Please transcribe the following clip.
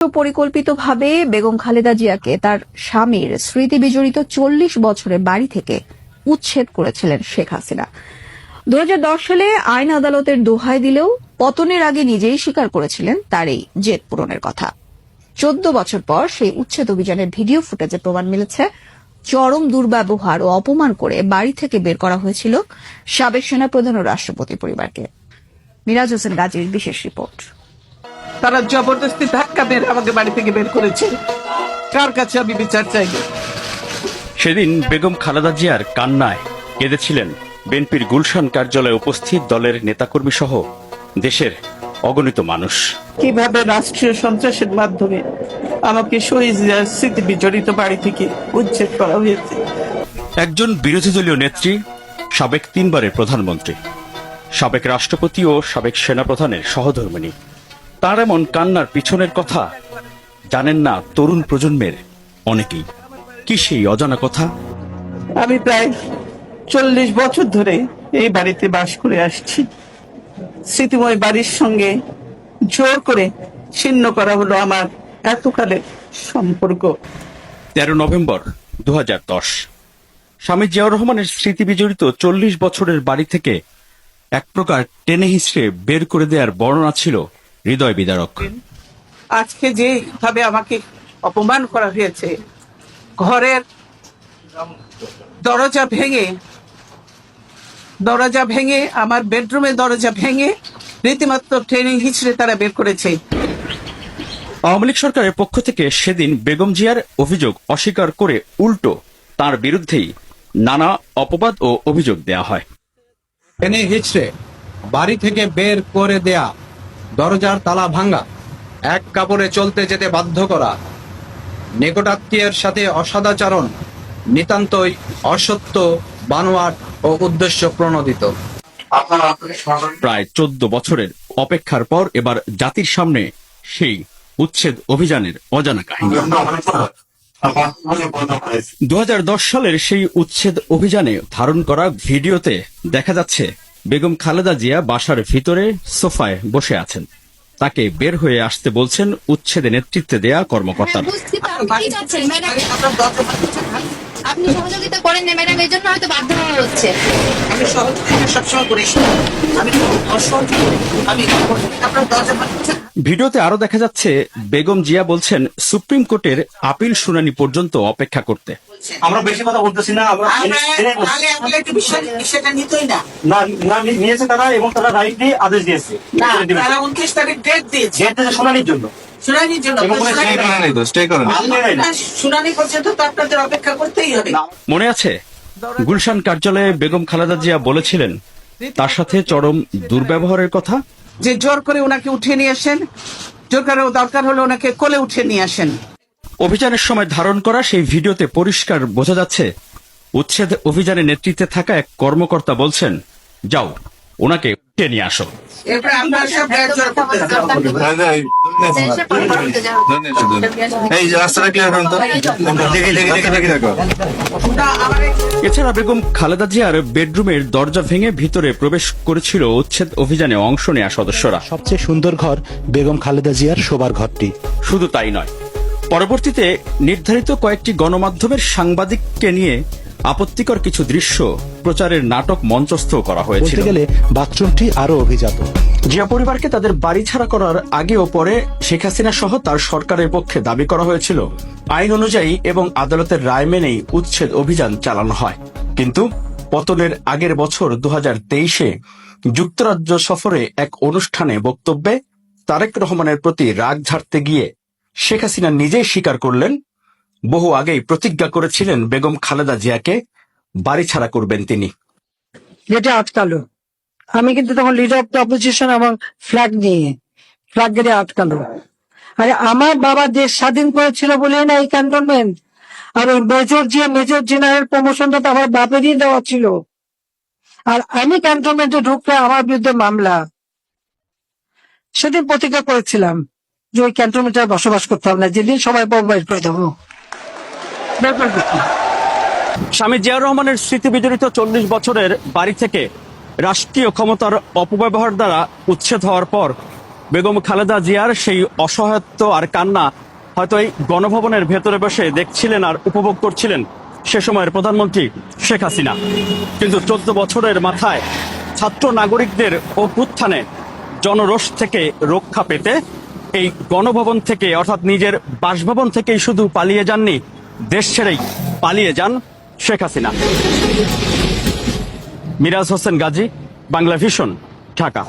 পরিকল্পিতভাবে বেগম খালেদা জিয়াকে তার স্বামীর স্মৃতি বিজড়িত চল্লিশ বছরের বাড়ি থেকে উচ্ছেদ করেছিলেন শেখ হাসিনা। দু সালে আইন আদালতের দোহাই দিলেও পতনের আগে নিজেই স্বীকার করেছিলেন তার এই জেদ পূরণের কথা। চোদ্দ বছর পর সেই উচ্ছেদ অভিযানের ভিডিও ফুটেজে প্রমাণ মিলেছে। চরম দুর্ব্যবহার ও অপমান করে বাড়ি থেকে বের করা হয়েছিল সাবেক সেনাপ্রধান ও রাষ্ট্রপতি পরিবারকে। মিরাজ হোসেন গাজীর বিশেষ রিপোর্ট। তারা জবরদস্তি ধাক্কা মেরে আমাকে বাড়ি থেকে বের করেছে। কার কাছে আমি বিচার চাইব সেদিন বেগম খালেদা জিয়ার কান্নায় কেঁদেছিলেন বিএনপির গুলশান কার্যালয়ে উপস্থিত দলের নেতাকর্মী সহ দেশের অগণিত মানুষ। কীভাবে রাষ্ট্রীয় সন্ত্রাসের মাধ্যমে আমাকে শহীদ স্মৃতি বিজড়িত বাড়ি থেকে উচ্ছেদ করা হয়েছে? একজন বিরোধী দলীয় নেত্রী সাবেক তিনবারের প্রধানমন্ত্রী সাবেক রাষ্ট্রপতি ও সাবেক সেনাপ্রধানের সহধর্মিনী তার এমন কান্নার পিছনের কথা জানেন না তরুণ প্রজন্মের অনেকেই। কি সেই অজানা কথা? আমি প্রায় চল্লিশ বছর ধরে এই বাড়িতে বাস করে আসছি। স্মৃতিময় বাড়ির সঙ্গে জোর করে ছিন্ন করা হলো আমার এতকালের সম্পর্ক। তেরো নভেম্বর দু হাজার দশ। স্বামী জিয়াউর রহমানের স্মৃতি বিজড়িত চল্লিশ বছরের বাড়ি থেকে এক প্রকার টেনে হিসড়ে বের করে দেওয়ার বর্ণনা ছিল হৃদয় বিদারক। আজকে যে যেভাবে আমাকে অপমান করা হয়েছে ঘরের দরজা ভেঙে দরজা ভেঙে আমার বেডরুমে দরজা ভেঙে রীতিমাত্র ট্রেনিং হিচড়ে তারা বের করেছে। আওয়ামী লীগ সরকারের পক্ষ থেকে সেদিন বেগম জিয়ার অভিযোগ অস্বীকার করে উল্টো তার বিরুদ্ধেই নানা অপবাদ ও অভিযোগ দেয়া হয়। হিচড়ে বাড়ি থেকে বের করে দেয়া দরজার তালা ভাঙ্গা। এক কাপড়ে চলতে যেতে বাধ্য করা। নিকটাত্মীয়ের সাথে অসদাচরণ নিতান্তই অসত্য বানোয়াট ও উদ্দেশ্য প্রণোদিত। প্রায় চোদ্দ বছরের অপেক্ষার পর এবার জাতির সামনে সেই উচ্ছেদ অভিযানের অজানা কাহিনী। দু হাজার দশ সালের সেই উচ্ছেদ অভিযানে ধারণ করা ভিডিওতে দেখা যাচ্ছে বেগম খালেদা জিয়া বাসার ভিতরে সোফায় বসে আছেন। তাকে বের হয়ে আসতে বলছেন উচ্ছেদে নেতৃত্বে দেয়া কর্মকর্তারা। আপনি সহযোগিতা করেন না ম্যাডাম এই জন্য হয়তো বাধ্য হওয়া হচ্ছে। আমি সহযোগিতা সবসময় করি। আমি আমি আপনার দরজা ভিডিওতে আরও দেখা যাচ্ছে বেগম জিয়া বলছেন সুপ্রিম কোর্টের আপিল শুনানি পর্যন্ত অপেক্ষা করতে। আমরা বেশি কথা বলতেছি না আমরা না। না না নি- নিয়েছে তারা এবং তারা রাইট দিয়ে আদেশ দিয়েছে। না তারা উনত্রিশ তারিখ ডেট দিয়েছে। ডেট দিয়েছে শুনানির জন্য। শুনানির জন্য শুনানি পর্যন্ত তো আপনাদের অপেক্ষা করতেই হবে। মনে আছে? গুলশান কার্যালয়ে বেগম খালেদা জিয়া বলেছিলেন তার সাথে চরম দুর্ব্যবহারের কথা? যে জোর করে ওনাকে উঠিয়ে নিয়ে আসেন জোর করে দরকার হলে ওনাকে কোলে উঠিয়ে নিয়ে আসেন। অভিযানের সময় ধারণ করা সেই ভিডিওতে পরিষ্কার বোঝা যাচ্ছে উচ্ছেদ অভিযানে নেতৃত্বে থাকা এক কর্মকর্তা বলছেন যাও। ওনাকে উঠিয়ে নিয়ে আসো। এছাড়া বেগম খালেদা জিয়ার বেডরুমের দরজা ভেঙে ভিতরে প্রবেশ করেছিল উচ্ছেদ অভিযানে অংশ নেয়া সদস্যরা। সবচেয়ে সুন্দর ঘর বেগম খালেদা জিয়ার শোবার ঘরটি। শুধু তাই নয় পরবর্তীতে নির্ধারিত কয়েকটি গণমাধ্যমের সাংবাদিককে নিয়ে আপত্তিকর কিছু দৃশ্য প্রচারের নাটক মঞ্চস্থ করা হয়েছিল। গেলে বাথরুমটি আরও অভিজাত। জিয়া পরিবারকে তাদের বাড়ি ছাড়া করার আগে ও পরে শেখ হাসিনা সহ তার সরকারের পক্ষে দাবি করা হয়েছিল। আইন অনুযায়ী এবং আদালতের রায় মেনেই উচ্ছেদ অভিযান চালানো হয়। কিন্তু পতনের আগের বছর দু হাজার তেইশে যুক্তরাজ্য সফরে এক অনুষ্ঠানে বক্তব্যে তারেক রহমানের প্রতি রাগ ঝাড়তে গিয়ে শেখ হাসিনা নিজেই স্বীকার করলেন বহু আগেই প্রতিজ্ঞা করেছিলেন বেগম খালেদা জিয়াকে বাড়ি ছাড়া করবেন তিনি। গেটে আটকালো। আমি কিন্তু তখন লিডার অফ দ্য অপোজিশন এবং ফ্ল্যাগ নিয়ে ফ্ল্যাগ গেটে আটকালো। আরে আমার বাবা দেশ স্বাধীন করেছিল বলে না এই ক্যান্টনমেন্ট আর ওই মেজর যে মেজর জেনারেল প্রমোশনটা তো আমার বাপেরই দেওয়া ছিল। আর আমি ক্যান্টনমেন্টে ঢুকলে আমার বিরুদ্ধে মামলা। সেদিন প্রতিজ্ঞা করেছিলাম যে ওই ক্যান্টনমেন্টে বসবাস করতে হবে না। যেদিন সবাই বাইর করে দেবো। দিতাম। স্বামী জিয়াউর রহমানের স্মৃতি বিজড়িত চল্লিশ বছরের বাড়ি থেকে রাষ্ট্রীয় ক্ষমতার অপব্যবহার দ্বারা উচ্ছেদ হওয়ার পর বেগম খালেদা জিয়ার সেই অসহায়ত্ব আর কান্না হয়তো এই গণভবনের ভেতরে বসে দেখছিলেন আর উপভোগ করছিলেন সে সময়ের প্রধানমন্ত্রী শেখ হাসিনা। কিন্তু চোদ্দ বছরের মাথায় ছাত্র নাগরিকদের অভ্যুত্থানে জনরোষ থেকে রক্ষা পেতে এই গণভবন থেকে, অর্থাৎ নিজের বাসভবন থেকেই শুধু পালিয়ে যাননি, দেশ ছেড়েই পালিয়ে যান শেখ হাসিনা। মিরাজ হোসেন গাজী বাংলা ভিশন ঢাকা।